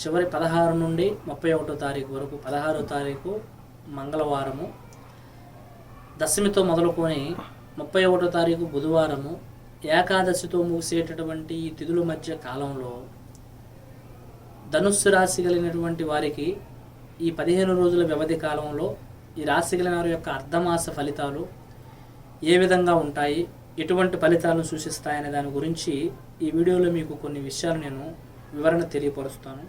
చివరి పదహారు నుండి ముప్పై ఒకటో తారీఖు వరకు పదహారో తారీఖు మంగళవారము. దశమితో మొదలుకొని ముప్పై ఒకటో తారీఖు బుధవారము ఏకాదశితో ముగిసేటటువంటి ఈ తిథుల మధ్య కాలంలో ధనుస్సు రాశి కలిగినటువంటి వారికి ఈ పదిహేను రోజుల వ్యవధి కాలంలో ఈ రాశి కలిగిన వారి యొక్క అర్ధమాస ఫలితాలు ఏ విధంగా ఉంటాయి ఎటువంటి ఫలితాలను సూచిస్తాయనే దాని గురించి ఈ వీడియోలో మీకు కొన్ని విషయాలు నేను వివరణ తెలియపరుస్తాను.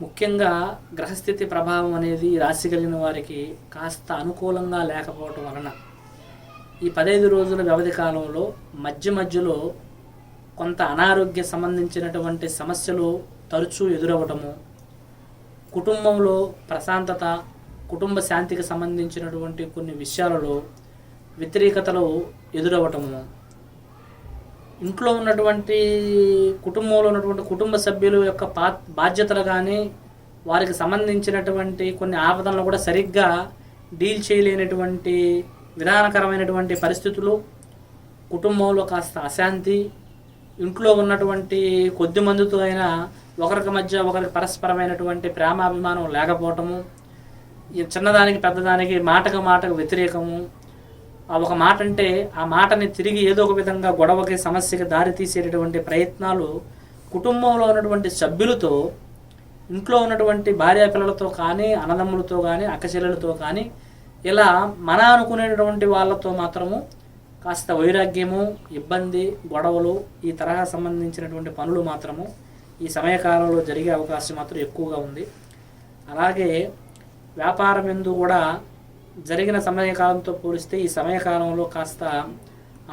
ముఖ్యంగా గ్రహస్థితి ప్రభావం అనేది రాశి కలిగిన వారికి కాస్త అనుకూలంగా లేకపోవటం వలన ఈ పదహైదు రోజుల వ్యవధి కాలంలో మధ్య మధ్యలో కొంత అనారోగ్య సంబంధించినటువంటి సమస్యలు తరచూ ఎదురవ్వటము కుటుంబంలో ప్రశాంతత కుటుంబ శాంతికి సంబంధించినటువంటి కొన్ని విషయాలలో వ్యతిరేకతలు ఎదురవ్వటము ఇంట్లో ఉన్నటువంటి కుటుంబంలో ఉన్నటువంటి కుటుంబ సభ్యుల యొక్క పా బాధ్యతలు కానీ వారికి సంబంధించినటువంటి కొన్ని ఆపదలను కూడా సరిగ్గా డీల్ చేయలేనటువంటి విధానకరమైనటువంటి పరిస్థితులు కుటుంబంలో కాస్త అశాంతి ఇంట్లో ఉన్నటువంటి కొద్ది మందితో అయినా ఒకరికి మధ్య ఒకరికి పరస్పరమైనటువంటి ప్రేమాభిమానం లేకపోవటము ఈ చిన్నదానికి పెద్దదానికి మాటకు మాటకు వ్యతిరేకము ఒక మాట అంటే ఆ మాటని తిరిగి ఏదో ఒక విధంగా గొడవకి సమస్యకి దారి తీసేటటువంటి ప్రయత్నాలు కుటుంబంలో ఉన్నటువంటి సభ్యులతో ఇంట్లో ఉన్నటువంటి భార్యా పిల్లలతో కానీ అన్నదమ్ములతో కానీ అక్కచెల్లెలతో కానీ ఇలా మన అనుకునేటటువంటి వాళ్ళతో మాత్రము కాస్త వైరాగ్యము ఇబ్బంది గొడవలు ఈ తరహా సంబంధించినటువంటి పనులు మాత్రము ఈ సమయకాలంలో జరిగే అవకాశం మాత్రం ఎక్కువగా ఉంది. అలాగే వ్యాపారం ఎందు కూడా జరిగిన సమయకాలంతో పోలిస్తే ఈ సమయకాలంలో కాస్త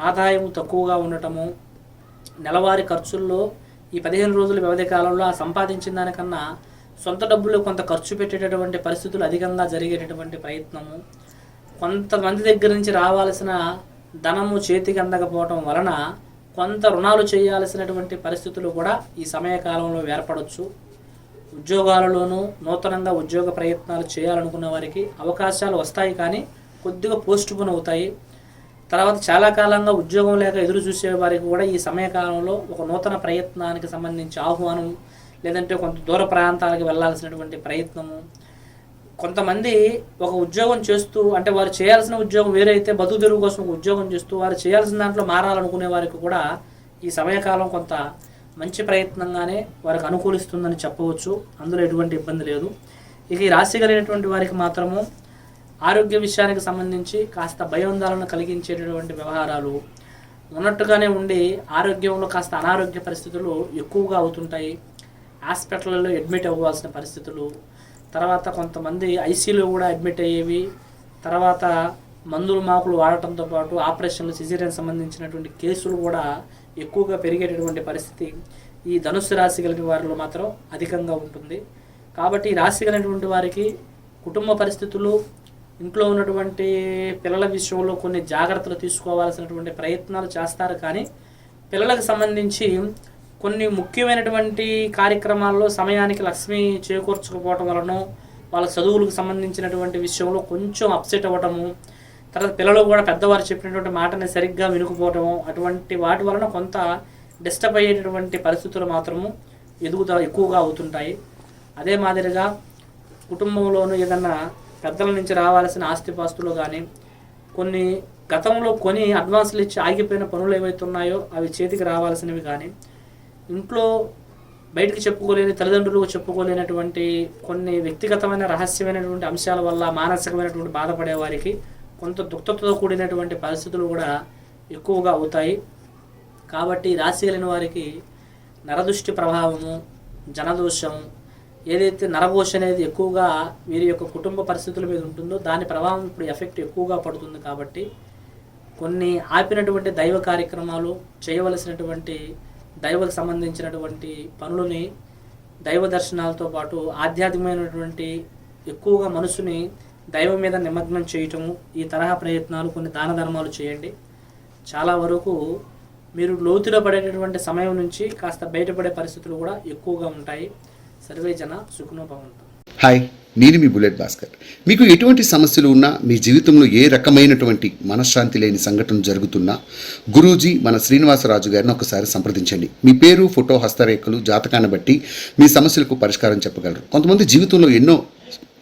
ఆదాయం తక్కువగా ఉండటము నెలవారీ ఖర్చుల్లో ఈ పదిహేను రోజుల వ్యవధి కాలంలో ఆ సంపాదించిన దానికన్నా సొంత డబ్బులు కొంత ఖర్చు పెట్టేటటువంటి పరిస్థితులు అధికంగా జరిగేటటువంటి ప్రయత్నము కొంతమంది దగ్గర నుంచి రావాల్సిన ధనము చేతికి అందకపోవటం వలన కొంత రుణాలు చేయాల్సినటువంటి పరిస్థితులు కూడా ఈ సమయకాలంలో ఏర్పడవచ్చు ఉద్యోగాలలోనూ నూతనంగా ఉద్యోగ ప్రయత్నాలు చేయాలనుకున్న వారికి అవకాశాలు వస్తాయి కానీ కొద్దిగా పోస్ట్ పోన్ అవుతాయి. తర్వాత చాలా కాలంగా ఉద్యోగం లేక ఎదురు చూసే వారికి కూడా ఈ సమయకాలంలో ఒక నూతన ప్రయత్నానికి సంబంధించి ఆహ్వానం లేదంటే కొంత దూర ప్రాంతాలకు వెళ్ళాల్సినటువంటి ప్రయత్నము. కొంతమంది ఒక ఉద్యోగం చేస్తూ అంటే వారు చేయాల్సిన ఉద్యోగం వేరైతే బతుకు తెరువు కోసం ఒక ఉద్యోగం చేస్తూ వారు చేయాల్సిన దాంట్లో మారాలనుకునే వారికి కూడా ఈ సమయకాలం కొంత మంచి ప్రయత్నంగానే వారికి అనుకూలిస్తుందని చెప్పవచ్చు. అందులో ఎటువంటి ఇబ్బంది లేదు. ఇక ఈ రాశి కలిగినటువంటి వారికి మాత్రము ఆరోగ్య విషయానికి సంబంధించి కాస్త భయోందాలను కలిగించేటటువంటి వ్యవహారాలు ఉన్నట్టుగానే ఉండి ఆరోగ్యంలో కాస్త అనారోగ్య పరిస్థితులు ఎక్కువగా అవుతుంటాయి. హాస్పిటల్లో అడ్మిట్ అవ్వాల్సిన పరిస్థితులు తర్వాత కొంతమంది ఐసీలో కూడా అడ్మిట్ అయ్యేవి తర్వాత మందులు మాకులు వాడటంతో పాటు ఆపరేషన్లు సిజేరియన్ సంబంధించినటువంటి కేసులు కూడా ఎక్కువగా పెరిగేటటువంటి పరిస్థితి ఈ ధనుస్సు రాశి కలిగిన వారిలో మాత్రం అధికంగా ఉంటుంది. కాబట్టి ఈ రాశి కలిగినటువంటి వారికి కుటుంబ పరిస్థితులు ఇంట్లో ఉన్నటువంటి పిల్లల విషయంలో కొన్ని జాగ్రత్తలు తీసుకోవాల్సినటువంటి ప్రయత్నాలు చేస్తారు. కానీ పిల్లలకు సంబంధించి కొన్ని ముఖ్యమైనటువంటి కార్యక్రమాల్లో సమయానికి లక్ష్మి చేకూర్చకపోవటం వలన వాళ్ళ చదువులకు సంబంధించినటువంటి విషయంలో కొంచెం అప్సెట్ అవ్వటము తర్వాత పిల్లలు కూడా పెద్దవారు చెప్పినటువంటి మాటని సరిగ్గా వినుకుపోవటము అటువంటి వాటి వలన కొంత డిస్టర్బ్ అయ్యేటటువంటి పరిస్థితులు మాత్రము ఎదుగుదల ఎక్కువగా అవుతుంటాయి. అదే మాదిరిగా కుటుంబంలోనూ ఏదన్నా పెద్దల నుంచి రావాల్సిన ఆస్తిపాస్తులు కానీ కొన్ని గతంలో కొని అడ్వాన్సులు ఇచ్చి ఆగిపోయిన పనులు ఏవైతే ఉన్నాయో అవి చేతికి రావాల్సినవి కానీ ఇంట్లో బయటికి చెప్పుకోలేని తల్లిదండ్రులకు చెప్పుకోలేనటువంటి కొన్ని వ్యక్తిగతమైన రహస్యమైనటువంటి అంశాల వల్ల మానసికమైనటువంటి బాధపడే వారికి కొంత దుఃఖతతో కూడినటువంటి పరిస్థితులు కూడా ఎక్కువగా అవుతాయి. కాబట్టి రాశి కలిగిన వారికి నరదృష్టి ప్రభావము జనదోషం ఏదైతే నరఘోష అనేది ఎక్కువగా వీరి యొక్క కుటుంబ పరిస్థితుల మీద ఉంటుందో దాని ప్రభావం ఇప్పుడు ఎఫెక్ట్ ఎక్కువగా పడుతుంది కాబట్టి కొన్ని ఆపినటువంటి దైవ కార్యక్రమాలు చేయవలసినటువంటి దైవకు సంబంధించినటువంటి పనులని దైవ దర్శనాలతో పాటు ఆధ్యాత్మికమైనటువంటి ఎక్కువగా మనసుని దైవం మీద నిమగ్నం చేయటము ఈ తరహా ప్రయత్నాలు కొన్ని దాన ధర్మాలు చేయండి. చాలా వరకు మీరు లోతులో పడేటటువంటి సమయం నుంచి కాస్త బయటపడే పరిస్థితులు కూడా ఎక్కువగా ఉంటాయి. సర్వే జన సుఖనోభవంతం హాయ్ నేను మీ బుల్లెట్ భాస్కర్. మీకు ఎటువంటి సమస్యలు ఉన్నా మీ జీవితంలో ఏ రకమైనటువంటి మనశ్శాంతి లేని సంఘటన జరుగుతున్నా గురూజీ మన శ్రీనివాసరాజు గారిని ఒకసారి సంప్రదించండి. మీ పేరు ఫోటో హస్తరేఖలు జాతకాన్ని బట్టి మీ సమస్యలకు పరిష్కారం చెప్పగలరు. కొంతమంది జీవితంలో ఎన్నో